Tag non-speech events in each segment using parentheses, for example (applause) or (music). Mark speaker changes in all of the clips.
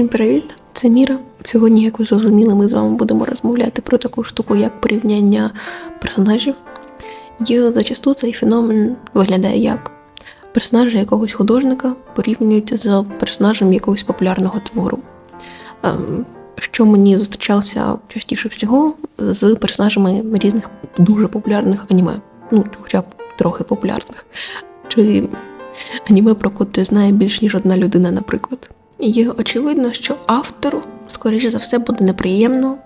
Speaker 1: Всім привіт! Це Міра. Сьогодні, як ви зрозуміли, ми з вами будемо розмовляти про таку штуку, як порівняння персонажів. І зачасту цей феномен виглядає як персонажі якогось художника порівнюють з персонажем якогось популярного твору. Ем, Що мені зустрічалося частіше всього з персонажами різних дуже популярних аніме. Ну, хоча б трохи популярних. Чи аніме, про котре знає більш ніж одна людина, наприклад. І очевидно, що автору, скоріше за все, буде неприємно.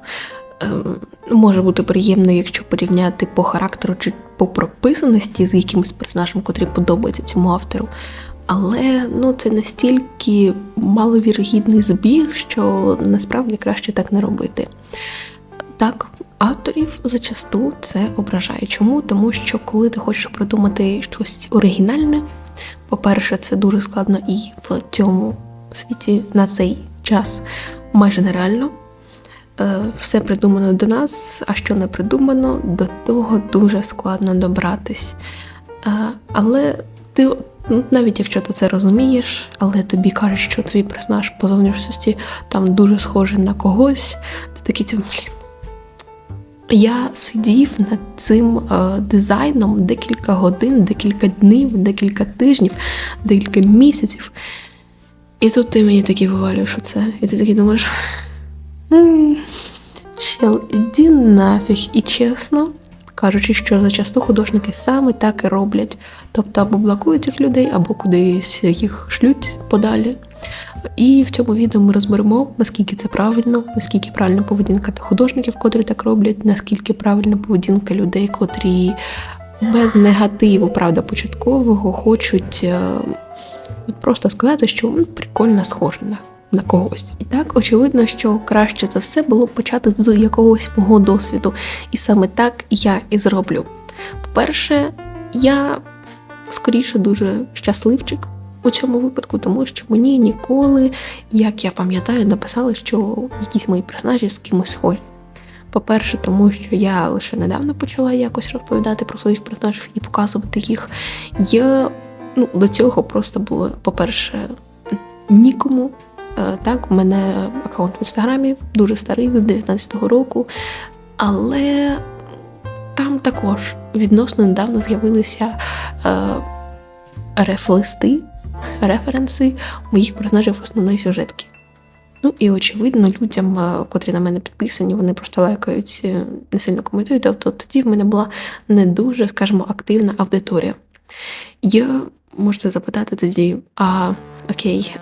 Speaker 1: Ем, може бути приємно, якщо порівняти по характеру чи по прописаності з якимось персонажем, котрий подобається цьому автору. Але ну, це настільки маловірогідний збіг, що насправді краще так не робити. Так, авторів зачасту це ображає. Чому? Тому що коли ти хочеш придумати щось оригінальне, по-перше, це дуже складно і в цьому світі на цей час майже нереально. Е, Все придумано до нас, а що не придумано, до того дуже складно добратись. Е, Але ти, ну, навіть якщо ти це розумієш, але тобі кажуть, що твій персонаж по зовнішності там дуже схожий на когось, ти такий блін. Я сидів над цим е, дизайном декілька годин, декілька днів, декілька тижнів, декілька місяців. І тут ти мені такі вивалюєш оце. І ти такий думаєш. «М, Чел, іди нафіг. І чесно, кажучи, що зачасту художники саме так і роблять. Тобто або блокують цих людей, або кудись їх шлють подалі. І в цьому відео ми розберемо, наскільки це правильно, наскільки правильна поведінка художників, котрі так роблять, наскільки правильна поведінка людей, котрі без негативу, правда, початкового хочуть е, от просто сказати, що «М, прикольно схоже на, на когось. І так, очевидно, що краще за все було почати з якогось мого досвіду. І саме так я і зроблю. По-перше, я скоріше дуже щасливчик у цьому випадку, тому що мені ніколи, як я пам'ятаю, написали, що якісь мої персонажі з кимось схожі. По-перше, тому що я лише недавно почала якось розповідати про своїх персонажів і показувати їх. Я ну, до цього просто було, по-перше, нікому. Е, Так, у мене аккаунт в інстаграмі дуже старий, з 19-го року, але там також відносно недавно з'явилися е, рефлисти, референси моїх персонажів основної сюжетки. Ну і очевидно, людям, е, котрі на мене підписані, вони просто лайкають, не сильно коментують. Тобто тоді в мене була не дуже, скажімо, активна аудиторія. Я можете запитати тоді, а окей,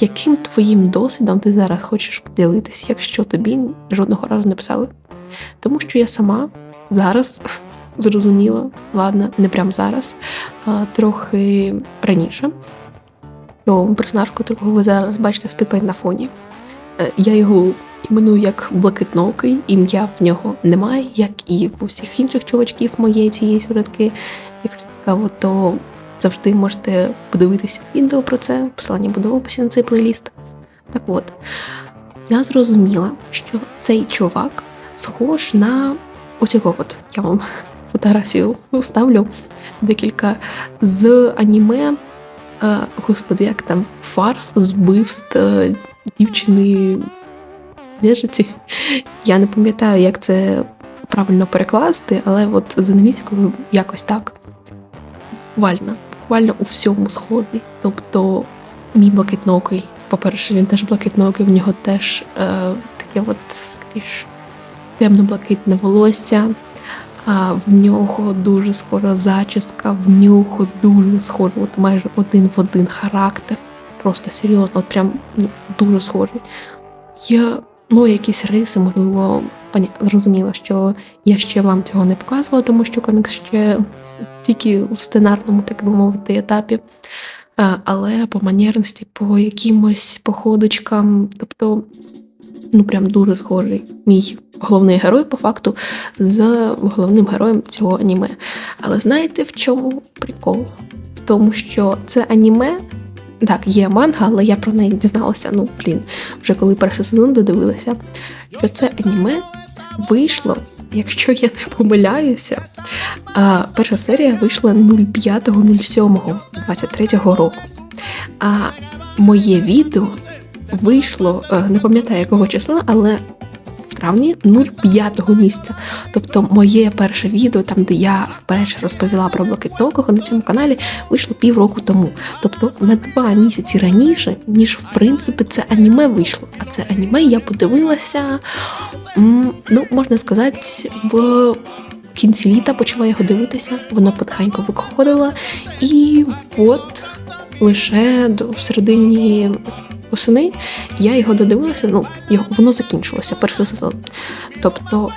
Speaker 1: яким твоїм досвідом ти зараз хочеш поділитись, якщо тобі жодного разу не писали? Тому що я сама зараз (laughs) зрозуміла, ладно, не прямо зараз, а трохи раніше. То персонаж, котрого ви зараз бачите спідпейн на фоні. Е, Я його іменую як блакитноокий, ім'я в нього немає, як і в усіх інших чувачків моєї цієї сюжетки. Якщо цікаво, то завжди можете подивитися відео про це, посилання буде в описі на цей плейліст. Так от, я зрозуміла, що цей чувак схож на оцього от. Я вам (laughs) фотографію вставлю декілька з аніме. Господи, як там фарс з вбивств е, дівчини нежиті. Я не пам'ятаю, як це правильно перекласти, але от з англійською якось так. Буквально, буквально у всьому схожий. Тобто, мій блакитноокий, по-перше, він теж блакитноокий, в нього теж е, таке от, скоріш, темно-блакитне волосся. А в нього дуже схожа зачіска, в нього дуже схожий, от майже один в один характер. Просто серйозно, от прям ну, дуже схожий. Я, ну, якісь риси, можливо, зрозуміла, що я ще вам цього не показувала, тому що комікс ще тільки в сценарному, так би мовити, етапі. Але по манерності, по якимось походочкам, тобто, ну прям дуже схожий мій головний герой, по факту, з головним героєм цього аніме. Але знаєте, в чому прикол? В тому, що це аніме. Так, є манга, але я про неї дізналася. Ну, блін, вже коли перший сезон додивилася, що це аніме вийшло, якщо я не помиляюся. Перша серія вийшла 05.07.23 року. А моє відео вийшло, е, не пам'ятаю якого числа, але травні 05 місця. Тобто моє перше відео, там де я вперше розповіла про блакитного на цьому каналі, вийшло півроку тому. Тобто на два місяці раніше, ніж в принципі це аніме вийшло. А це аніме я подивилася, ну можна сказати, в. Кінці літа почала його дивитися, воно потихеньку виходила, і от лише в середині восени я його додивилася. Ну, його воно закінчилося, перший сезон. Тобто,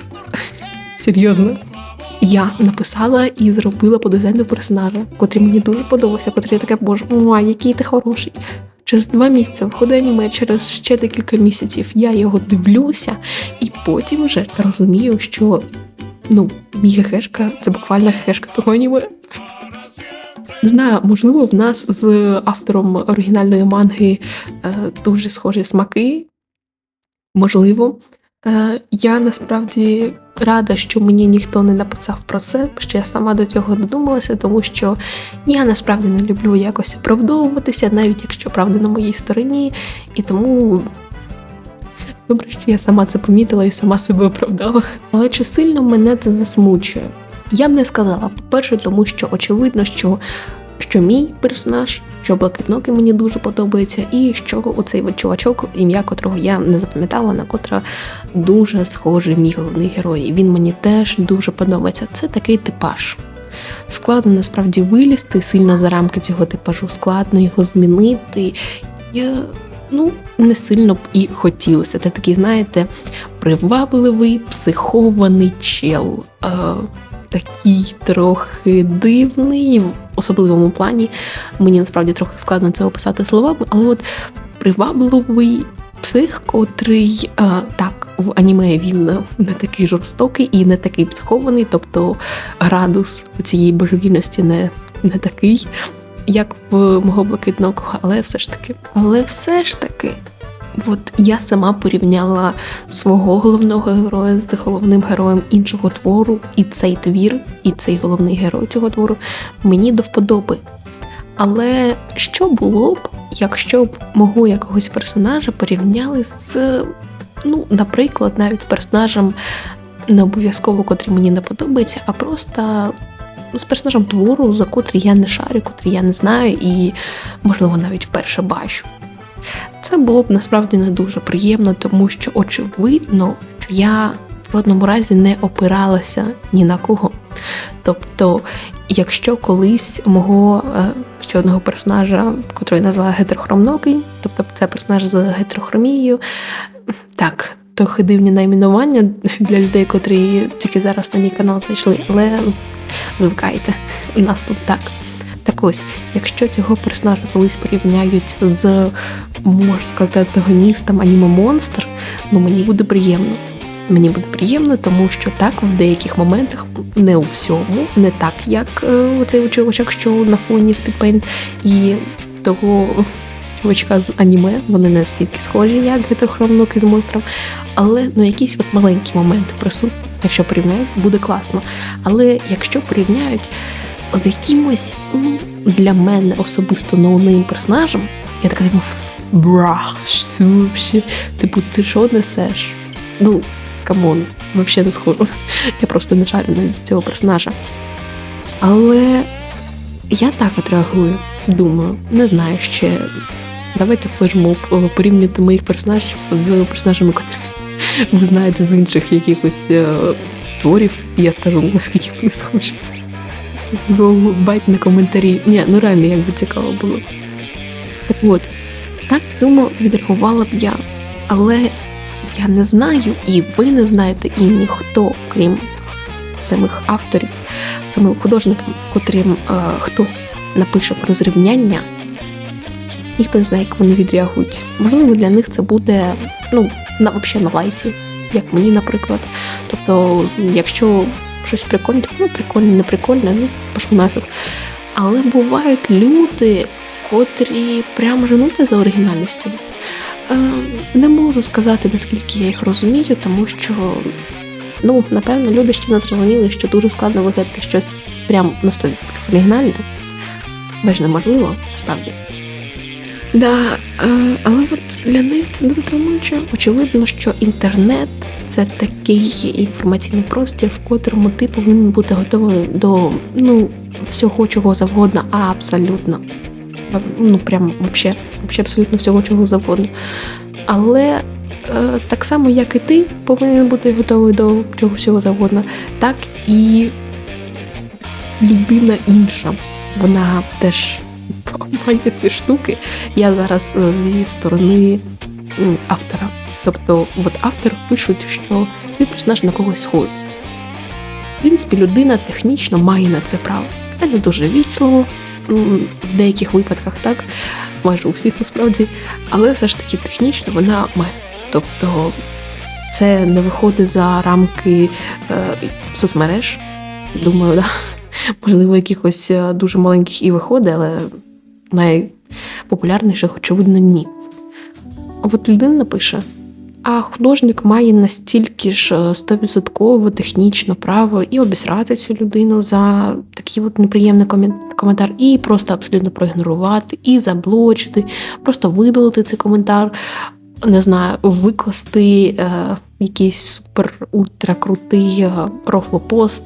Speaker 1: серйозно, я написала і зробила по дизайну персонажа, котрий мені дуже подобався, котрий я таке, боже, муа, який ти хороший. Через два місяці виходить аніме, через ще декілька місяців я його дивлюся, і потім вже розумію, що ну, мій гехешка це буквально гехешка того аніме. Не знаю, можливо, в нас з автором оригінальної манги е, дуже схожі смаки. Можливо. Е, я насправді рада, що мені ніхто не написав про це, що я сама до цього додумалася, тому що я насправді не люблю якось оправдовуватися, навіть якщо правда на моїй стороні. І тому добре, що я сама це помітила і сама себе оправдала. Але чи сильно мене це засмучує? Я б не сказала. По-перше, тому що очевидно, що що мій персонаж, що блакитноки мені дуже подобається, і що оцей чувачок, ім'я котрого я не запам'ятала, на котра дуже схожий мій головний герой. Він мені теж дуже подобається. Це такий типаж. Складно насправді вилізти сильно за рамки цього типажу, складно його змінити. Я, ну, не сильно б і хотілося. Це такий, знаєте, привабливий, психований чел. Е, такий трохи дивний, в особливому плані. Мені насправді трохи складно це описати словами, але от привабливий псих, котрий а, так, в аніме він не такий жорстокий і не такий психований, тобто градус цієї божевільності не, не такий. Як в мого блакитного, але все ж таки. Але все ж таки, От я сама порівняла свого головного героя з головним героєм іншого твору, і цей твір, і цей головний герой цього твору мені до вподоби. Але що було б, якщо б мого якогось персонажа порівняли з, ну, наприклад, навіть з персонажем не обов'язково, котрий мені не подобається, а просто з персонажем твору, за котрий я не шарю, котрий я не знаю, і, можливо, навіть вперше бачу. Це було б насправді не дуже приємно, тому що, очевидно, я в жодному разі не опиралася ні на кого. Тобто, якщо колись мого е, ще одного персонажа, котрий назвала гетерохромнокий, тобто це персонаж з гетерохромією, так, трохи дивні найменування для людей, котрі тільки зараз на мій канал зайшли, але звикайте, у нас тут так. Ось, якщо цього персонажа колись порівняють з, можна сказати, антагоністом аніме монстр, ну мені буде приємно. Мені буде приємно, тому що так в деяких моментах, не у всьому, не так, як е, оцей чувачок, що на фоні Speedpaint і того чувачка з аніме, вони не настільки схожі, як гетерохромнуки з монстром, але ну якісь от маленькі моменти присутні. Якщо порівняють, буде класно. Але якщо порівняють з якимось ну, для мене особисто ноунейм персонажем, я така типу, бра, що взагалі? Типу, ти що несеш? Ну, камон, взагалі не схожу. Я просто не шарю навіть цього персонажа. Але я так от реагую, думаю, не знаю ще. Давайте флешмоб е, порівняти моїх персонажів з персонажами, котрих ви знаєте з інших якихось е, творів, і я скажу, наскільки вони схожі. Бать на коментарі. Ні, ну реально як би цікаво було. Так от, так думаю, відреагувала б я. Але я не знаю, і ви не знаєте, і ніхто, крім самих авторів, самим художникам, котрим е, хтось напише про зрівняння, ніхто не знає, як вони відреагують. Можливо, для них це буде ну, на взагалі на лайті, як мені, наприклад. Тобто, якщо щось прикольне, ну прикольне, не прикольне, ну пошли нафіг. Але бувають люди, котрі прямо женуться за оригінальністю. Е, Не можу сказати, наскільки я їх розумію, тому що, ну, напевно, люди ще не зрозуміли, що дуже складно вигадати щось прямо на 100% оригінальне. Бо ж неможливо, насправді. Да, е, але от для них це дуже травмуюче. Очевидно, що інтернет це такий інформаційний простір, в котрому ти повинен бути готовий до ну, всього чого завгодно, абсолютно. Ну, прям вообще, вообще абсолютно всього чого завгодно. Але е, так само, як і ти повинен бути готовий до чого всього завгодно, так і людина інша. Вона теж має ці штуки. Я зараз е, зі сторони автора. Тобто, от автор пишуть, що твій персонаж на когось схожий. В принципі, людина технічно має на це право. Це не дуже вічливо, в деяких випадках, так, майже у всіх насправді, але все ж таки технічно вона має. Тобто це не виходить за рамки е, соцмереж. Думаю, да. (laughs) можливо, якихось е, дуже маленьких і виходить, але найпопулярніших, очевидно, ні. А от людина напише: а художник має настільки ж е, стовідсотково технічно право і обісрати цю людину за такий от неприємний коментар, і просто абсолютно проігнорувати, і заблочити, просто видалити цей коментар, не знаю, викласти е, якийсь супер ультра крутий е, рофлопост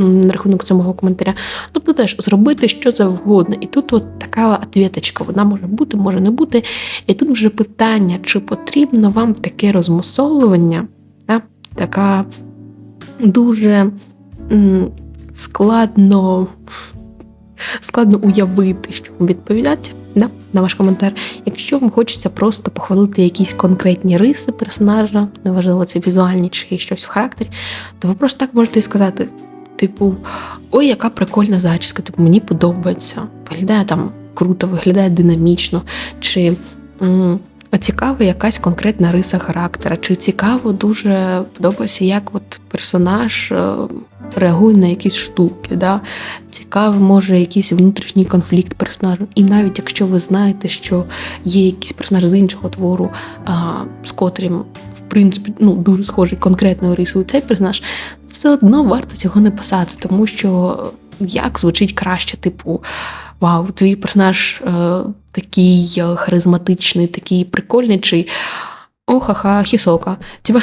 Speaker 1: на рахунок цього коментаря. Тобто теж зробити що завгодно. І тут от така ответочка, вона може бути, може не бути. І тут вже питання, чи потрібно вам таке розмусолування, да? така дуже складно, складно уявити, що вам відповідати да? на ваш коментар. Якщо вам хочеться просто похвалити якісь конкретні риси персонажа, неважливо, це візуальні чи щось в характері, то ви просто так можете і сказати. Типу, ой, яка прикольна зачіска, типу, мені подобається. Виглядає там круто, виглядає динамічно, чи цікава якась конкретна риса характера, чи цікаво дуже подобається, як от персонаж е, реагує на якісь штуки. Да? Цікаво, може, якийсь внутрішній конфлікт персонажу. І навіть якщо ви знаєте, що є якийсь персонаж з іншого твору, а, з котрим, в принципі, ну, дуже схожий конкретною рисою цей персонаж, все одно варто цього не писати, тому що як звучить краще, типу, вау, твій персонаж е, такий е, харизматичний, такий прикольний, чи ха-ха, хісока. Тіба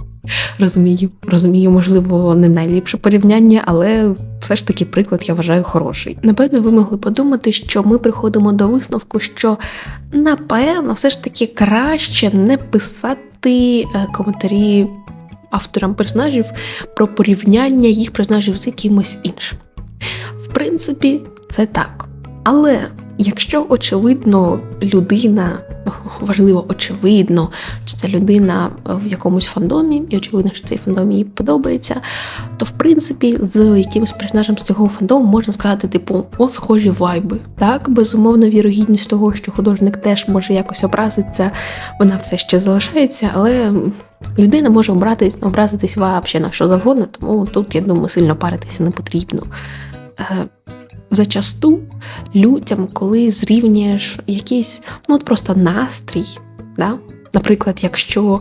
Speaker 1: (laughs) розумію, розумію, можливо, не найліпше порівняння, але все ж таки приклад я вважаю хороший. Напевно, ви могли подумати, що ми приходимо до висновку, що напевно, все ж таки краще не писати е, коментарі авторам персонажів про порівняння їх персонажів з якимось іншим. В принципі, це так. Але якщо очевидно людина, важливо, очевидно, що це людина в якомусь фандомі, і очевидно, що цей фандом їй подобається, то в принципі з якимось персонажем з цього фандому можна сказати, типу, о, схожі вайби. Так, безумовно, вірогідність того, що художник теж може якось образитися, вона все ще залишається, але людина може обратись, образитись взагалі на що завгодно, тому тут, я думаю, сильно паритися не потрібно. Зачасту людям, коли зрівнюєш якийсь ну от просто настрій, да? наприклад, якщо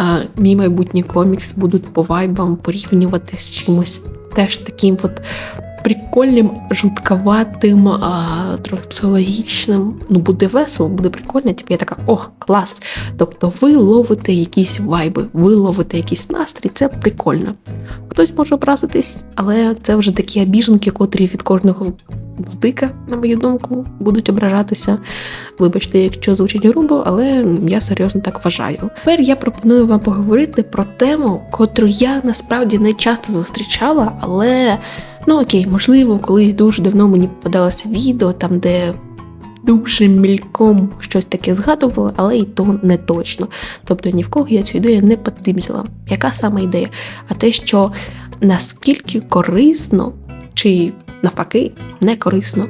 Speaker 1: е, мій майбутній комікс будуть по вайбам порівнювати з чимось теж таким от прикольним, жутковатим, а, трохи психологічним, ну буде весело, буде прикольно. Типу я така, о, клас. Тобто ви ловите якісь вайби, ви ловите якийсь настрій, це прикольно. Хтось може образитись, але це вже такі обіженки, котрі від кожного здика, на мою думку, будуть ображатися. Вибачте, якщо звучить грубо, але я серйозно так вважаю. Тепер я пропоную вам поговорити про тему, котру я насправді не часто зустрічала, але ну окей, можливо, колись дуже давно мені попадалося відео там, де. Дуже мільком щось таке згадувала, але і то не точно. Тобто ні в кого я цю ідею не підтимзила. Яка саме ідея? А те, що наскільки корисно, чи навпаки, не корисно,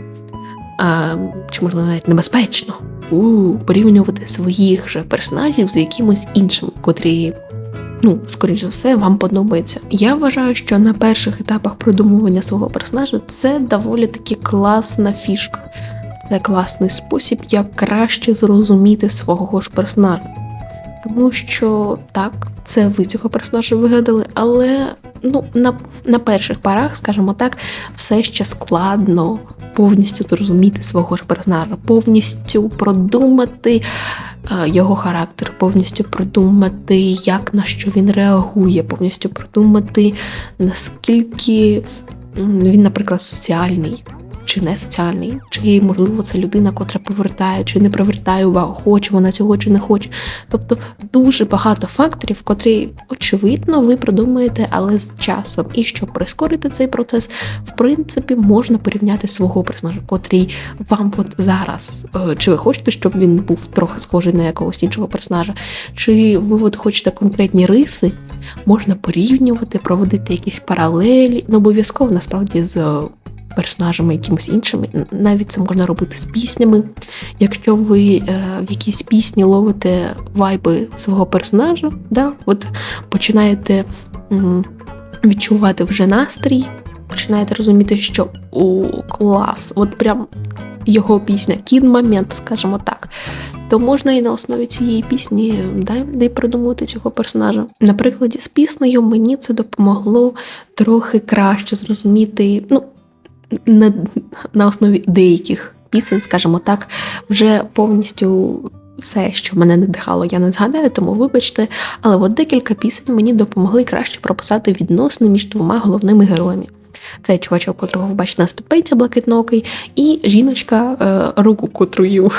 Speaker 1: а, чи можливо навіть небезпечно у, порівнювати своїх же персонажів з якимось іншими, котрі. Ну, скоріш за все, вам подобається. Я вважаю, що на перших етапах продумування свого персонажа це доволі таки класна фішка. Це класний спосіб, як краще зрозуміти свого ж персонажа. Тому що так, це ви цього персонажа вигадали, але ну, на, на перших парах, скажімо так, все ще складно повністю зрозуміти свого ж персонажа, повністю продумати е, його характер, повністю продумати, як на що він реагує, повністю продумати, наскільки він, наприклад, соціальний чи не соціальний, чи можливо це людина, котра повертає, чи не привертає увагу, хоче вона цього чи не хоче. Тобто дуже багато факторів, котрі, очевидно, ви продумуєте, але з часом. І щоб прискорити цей процес, в принципі, можна порівняти свого персонажа, котрий вам от зараз, е, чи ви хочете, щоб він був трохи схожий на якогось іншого персонажа, чи ви от хочете конкретні риси, можна порівнювати, проводити якісь паралелі, не обов'язково насправді з персонажами якимось іншими. Навіть це можна робити з піснями. Якщо ви е, в якійсь пісні ловите вайби свого персонажа, да, от починаєте відчувати вже настрій, починаєте розуміти, що о, клас, от прям його пісня, кін момент, скажімо так. То можна і на основі цієї пісні да, де придумувати цього персонажа. На прикладі з піснею мені це допомогло трохи краще зрозуміти. ну, на, на основі деяких пісень, скажімо так, вже повністю. Все, що мене надихало, я не згадаю, тому вибачте. Але от декілька пісень мені допомогли краще прописати відносини між двома головними героями. Це чувачок, котрого ви бачите на спідпейці блакитнокий, і жіночка, е, руку котрою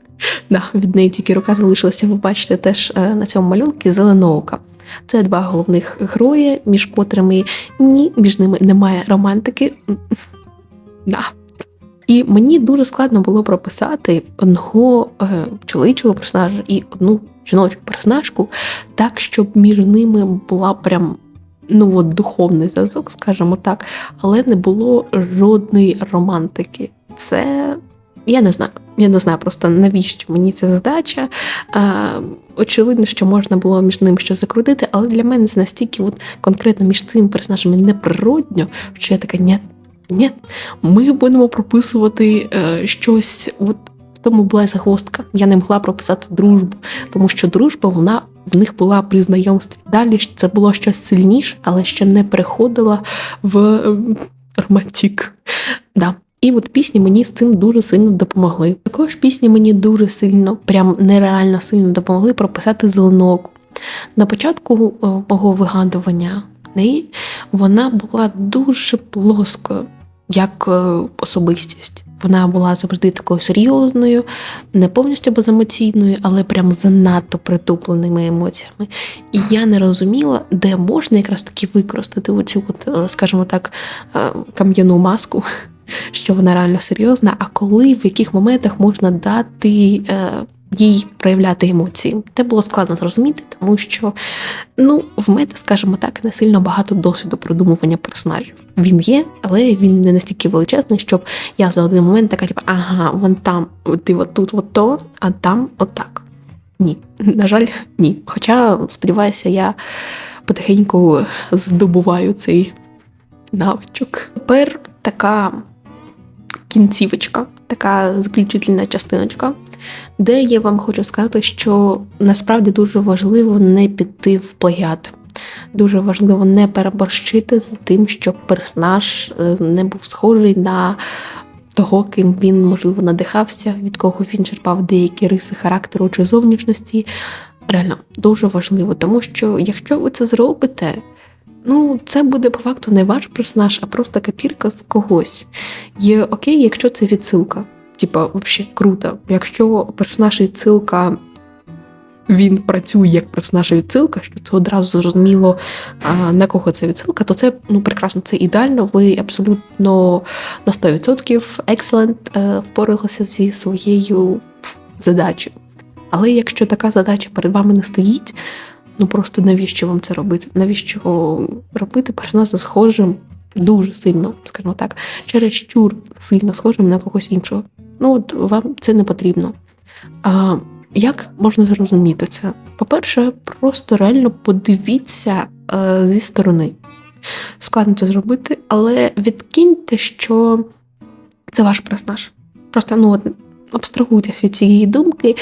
Speaker 1: (laughs) да, від неї тільки рука залишилася, ви бачите теж е, на цьому малюнку зеленоока. Це два головних герої, між котрими ні, між ними немає романтики. Да. І мені дуже складно було прописати одного е, чоловічого персонажа і одну жіночу персонажку, так, щоб між ними була прям ну от духовний зв'язок, скажімо так, але не було жодної романтики. Це я не знаю. Я не знаю просто навіщо мені ця задача. Е, Очевидно, що можна було між ним щось закрутити, але для мене це настільки от конкретно між цими персонажами неприродньо, що я така, ні, ні, ми будемо прописувати е, щось. От тому була загвоздка. Я не могла прописати дружбу, тому що дружба вона в них була при знайомстві. Далі це було щось сильніше, але ще не переходила в е, романтик. Да. І от пісні мені з цим дуже сильно допомогли. Також пісні мені дуже сильно, прям нереально сильно допомогли прописати зеленоку. На початку е, мого вигадування неї вона була дуже плоскою, як е, особистість. Вона була завжди такою серйозною, не повністю беземоційною, але прям занадто притупленими емоціями. І я не розуміла, де можна якраз таки використати оцю, от, е, скажімо так, е, кам'яну маску, (laughs) що вона реально серйозна, а коли в яких моментах можна дати їй проявляти емоції. Це було складно зрозуміти, тому що ну, в мене, скажімо так, не сильно багато досвіду продумування персонажів. Він є, але він не настільки величезний, щоб я за один момент така, типу, ага, вон там, ти от тут, от то, а там отак. Ні, (laughs) на жаль, ні. Хоча, сподіваюся, я потихеньку здобуваю цей навичок. Тепер така кінцівочка, така заключительна частиночка де я вам хочу сказати, що насправді дуже важливо не піти в плагіат. Дуже важливо не переборщити з тим, щоб персонаж е, не був схожий на того, ким він, можливо, надихався, від кого він черпав деякі риси характеру чи зовнішності. Реально дуже важливо, тому що якщо ви це зробите, ну це буде по факту не ваш персонаж, а просто копірка з когось. Є окей, якщо це відсилка типа, взагалі круто. Якщо персонаж відсилка, він працює як персонаж відсилка, що це одразу зрозуміло, на кого це відсилка, то це ну прекрасно, це ідеально. Ви абсолютно на 100% excellent е, впоралися зі своєю задачею. Але якщо така задача перед вами не стоїть, ну просто навіщо вам це робити? Навіщо робити персонажа схожим дуже сильно, скажімо так, через щур сильно схожим на когось іншого? Ну от вам це не потрібно. А, Як можна зрозуміти це? По-перше, просто реально подивіться е, зі сторони. Складно це зробити, але відкиньте, що це ваш персонаж. Просто ну, от, абстрагуйтесь від цієї думки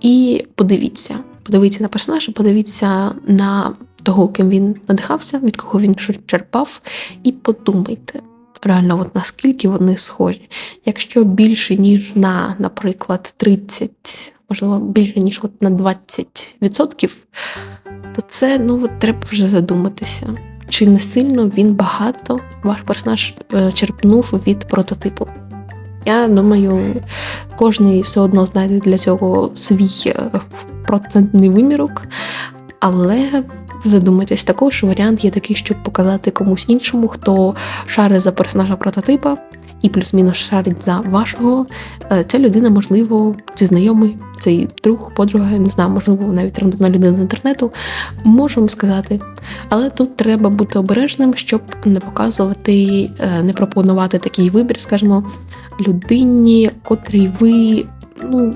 Speaker 1: і подивіться. Подивіться на персонажа, подивіться на того, ким він надихався, від кого він черпав, і подумайте. Реально, от наскільки вони схожі. Якщо більше, ніж на, наприклад, 30, можливо, більше, ніж от на 20%, то це ну, от треба вже задуматися. Чи не сильно він багато ваш персонаж е, черпнув від прототипу? Я думаю, кожен все одно знайде для цього свій е, процентний вимірок, але задумайтесь, також варіант є такий, щоб показати комусь іншому, хто шарить за персонажа прототипа і плюс-мінус шарить за вашого. Е, Ця людина, можливо, це знайомий, цей друг, подруга, не знаю, можливо, навіть рандомна людина з інтернету, може вам сказати. Але тут треба бути обережним, щоб не показувати, е, не пропонувати такий вибір, скажімо, людині, котрій ви, ну.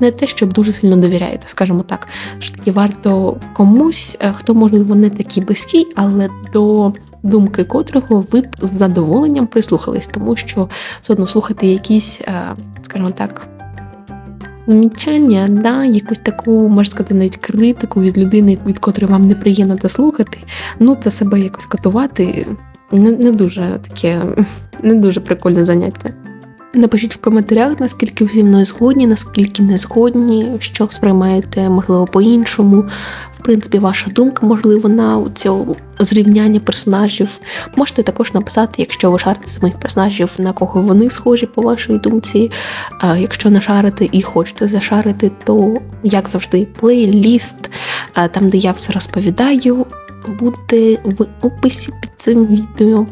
Speaker 1: Не те, щоб дуже сильно довіряєте, скажімо так. Таки варто комусь, е, хто, можливо, не такий близький, але до думки котрого ви б з задоволенням прислухались, тому що все одно слухати якісь, е, скажімо так, замічання, да, якусь таку, можна сказати, навіть критику від людини, від котрої вам неприємно це слухати, ну це себе якось катувати не, не дуже таке, не дуже прикольне заняття. Напишіть в коментарях, наскільки ви зі мною згодні, наскільки не згодні, що сприймаєте, можливо, по-іншому. В принципі, ваша думка, можливо, на цього зрівняння персонажів. Можете також написати, якщо ви шарите самих персонажів, на кого вони схожі по вашій думці. А якщо не шарите і хочете зашарити, то як завжди, плейліст, там, де я все розповідаю, буде в описі під цим відео.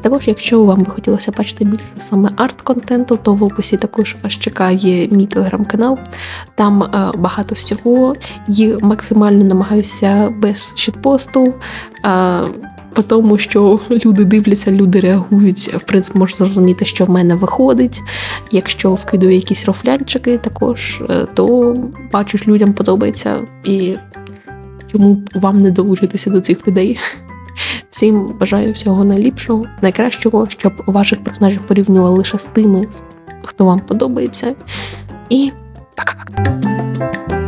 Speaker 1: Також, якщо вам би хотілося бачити більше саме арт-контенту, то в описі також вас чекає мій телеграм-канал. Там е, багато всього і максимально намагаюся без щитпосту. Е, по тому, що люди дивляться, люди реагують, в принципі, можна зрозуміти, що в мене виходить. Якщо вкидаю якісь рофлянчики, також е, то бачу, людям подобається і чому б вам не долучитися до цих людей. Всім бажаю всього найліпшого, найкращого, щоб ваших персонажів порівнювали лише з тими, хто вам подобається. І пока-пока.